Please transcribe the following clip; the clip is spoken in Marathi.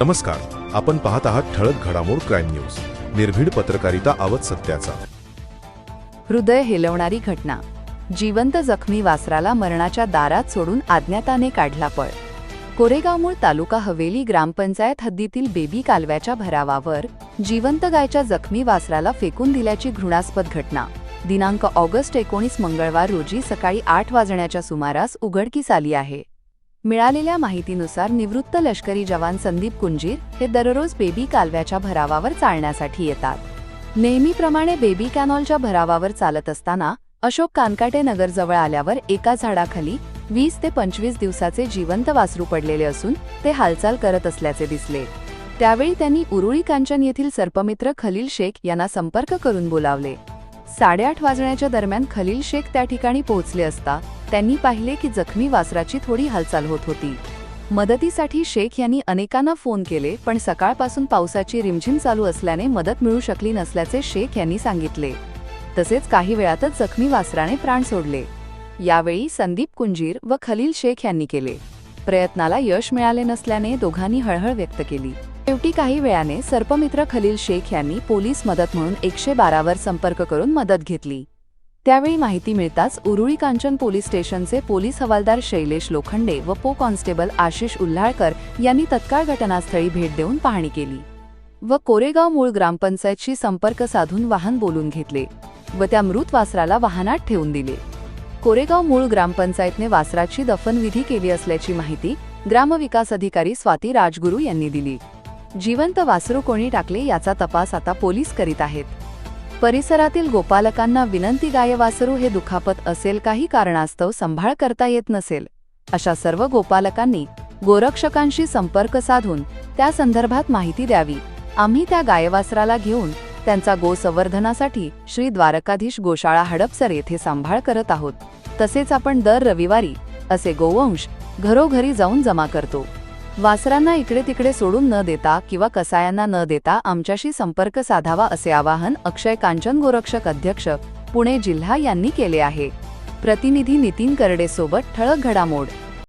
नमस्कार. आपण पाहत आहात ठळक घडामोड क्राईम न्यूज. निर्भीड पत्रकारिता आवत सत्याचा. हृदय हेलवणारी घटना. जिवंत जखमी वासराला मरणाच्या दारात सोडून अज्ञाताने काढला पळ. कोरेगाव मूळ तालुका हवेली ग्रामपंचायत हद्दीतील बेबी कालव्याच्या भरावावर जिवंत गायच्या जखमी वासराला फेकून दिल्याची घृणास्पद घटना. दिनांक ऑगस्ट एकोणीस मंगळवार रोजी सकाळी आठ वाजण्याच्या सुमारास उघडकीस आली आहे. मिळालेल्या माहितीनुसार निवृत्त लष्करी जवान संदीप कुंजीर हे दररोज बेबी कालव्याच्या भरावावर चालण्यासाठी येतात. नेहमीप्रमाणे बेबी कॅनॉलच्या भरावावर चालत असताना अशोक कानकाटे नगरजवळ आल्यावर एका झाडाखाली वीस ते पंचवीस दिवसाचे जिवंत वासरू पडलेले असून ते हालचाल करत असल्याचे दिसले. त्यावेळी त्यांनी उरुळी कांचन येथील सर्पमित्र खलील शेख यांना संपर्क करून बोलावले. साडेआठ वाजण्याच्या दरम्यान खलील शेख त्या ठिकाणी पोहोचले असता त्यांनी पाहिले की जखमी वासराची थोडी हालचाल होत होती. मदतीसाठी शेख यांनी अनेकांना फोन केले पण सकाळपासून पावसाची रिमझिम चालू असल्याने मदत मिळू शकली नसल्याचे शेख यांनी सांगितले. तसेच काही वेळातच जखमी वासराने प्राण सोडले. यावेळी संदीप कुंजीर व खलील शेख यांनी केले. प्रयत्नाला यश मिळाले नसल्याने दोघांनी हळहळ व्यक्त केली. शेवटी काही वेळाने सर्पमित्र खलील शेख यांनी पोलीस मदत म्हणून एकशे बारावर संपर्क करून मदत घेतली. त्यावेळी माहिती मिळताच उरुळी कांचन पोलीस स्टेशनचे पोलीस हवालदार शैलेश लोखंडे व पो कॉन्स्टेबल आशिष उल्हाळकर यांनी तत्काळ घटनास्थळी भेट देऊन पाहणी केली व कोरेगाव मूळ ग्रामपंचायतशी संपर्क साधून वाहन बोलून घेतले व त्या मृत वासराला वाहनात ठेवून दिले. कोरेगाव मूळ ग्रामपंचायतने वासराची दफनविधी केली असल्याची माहिती ग्रामविकास अधिकारी स्वाती राजगुरू यांनी दिली. जिवंत वासरू कोणी टाकले याचा तपास आता पोलीस करीत आहेत. परिसरातील गोपालकांना विनंती गाय वासरू हे दुखापत असेल काही कारणास्तव संभाळ करता येत नसेल. अशा सर्व गोपालकांनी गोरक्षकांशी संपर्क साधून त्या संदर्भात माहिती द्यावी. आम्ही त्या गायवासराला घेऊन त्यांचा गोसंवर्धनासाठी श्री द्वारकाधीश गोशाळा हडपसर येथे सांभाळ करत आहोत. तसेच आपण दर रविवारी असे गोवंश घरोघरी जाऊन जमा करतो. वासरांना इकडे तिकडे सोडून न देता किंवा कसायांना न देता आमच्याशी संपर्क साधावा असे आवाहन अक्षय कांचन गोरक्षक अध्यक्ष पुणे जिल्हा यांनी केले आहे. प्रतिनिधी नितीन करडे सोबत ठळक घडामोड.